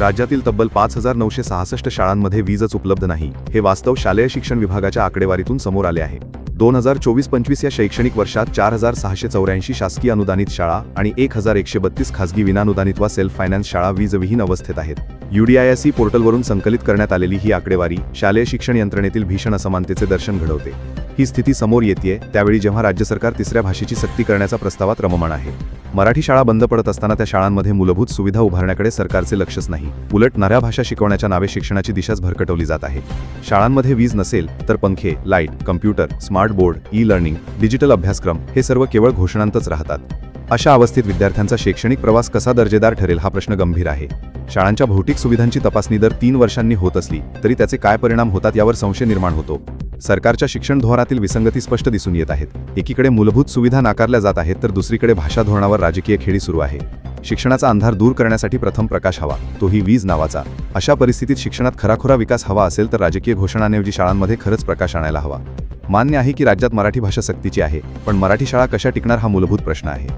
राज्यातील तब्बल पाच हजार नऊशे सहासष्ट शाळांमध्ये वीजच उपलब्ध नाही. हे वास्तव शालेय शिक्षण विभागाच्या आकडेवारीतून समोर आले आहे. दोन हजार चोवीस पंचवीस या शैक्षणिक वर्षात चार हजार सहाशे चौऱ्याऐंशी शासकीय अनुदानित शाळा आणि एक हजार एकशे बत्तीस खासगी विनानुदानित वा सेल्फ फायनान्स शाळा वीजविहीन अवस्थेत आहेत. युडीआयएसई पोर्टलवरून संकलित करण्यात आलेली ही आकडेवारी शालेय शिक्षण यंत्रणेतील भीषण असमानतेचे दर्शन घडवते. ही स्थिती समोर येते त्यावेळी जेव्हा राज्य सरकार तिसऱ्या भाषेची सक्ती करण्याचा प्रस्तावात रममाण आहे. मराठी शाळा बंद पडत असताना त्या शाळांमध्ये मूलभूत सुविधा उभारण्याकडे सरकारचे लक्षच नाही. उलट नऱ्या भाषा शिकवण्याच्या नावे शिक्षणाची दिशाच भरकटवली जात आहे. शाळांमध्ये वीज नसेल तर पंखे light computer smart board e learning digital अभ्यासक्रम हे सर्व केवळ घोषणांतच राहतात. अशा अवस्थेत विद्यार्थ्यांचा शैक्षणिक प्रवास कसा दर्जेदार ठरेल हा प्रश्न गंभीर आहे. शाळांच्या भौतिक सुविधांची तपासणी दर तीन वर्षांनी होत असली तरी त्याचे काय परिणाम होतात यावर संशय निर्माण होतो. सरकारच्या शिक्षण धोरणातील विसंगती स्पष्ट दिसून येत आहेत. एकीकडे मूलभूत सुविधा नाकारल्या जात आहेत तर दुसरीकडे भाषा धोरणावर राजकीय खेळी सुरू आहे. शिक्षणाचा अंधार दूर करण्यासाठी प्रथम प्रकाश हवा तोही वीज नावाचा. अशा परिस्थितीत शिक्षणात खराखुरा विकास हवा असेल तर राजकीय घोषणांऐवजी शाळांमध्ये खरंच प्रकाश आणायला हवा. मान्य आहे की राज्यात मराठी भाषा सक्तीची आहे पण मराठी शाळा कशा टिकणार हा मूलभूत प्रश्न आहे.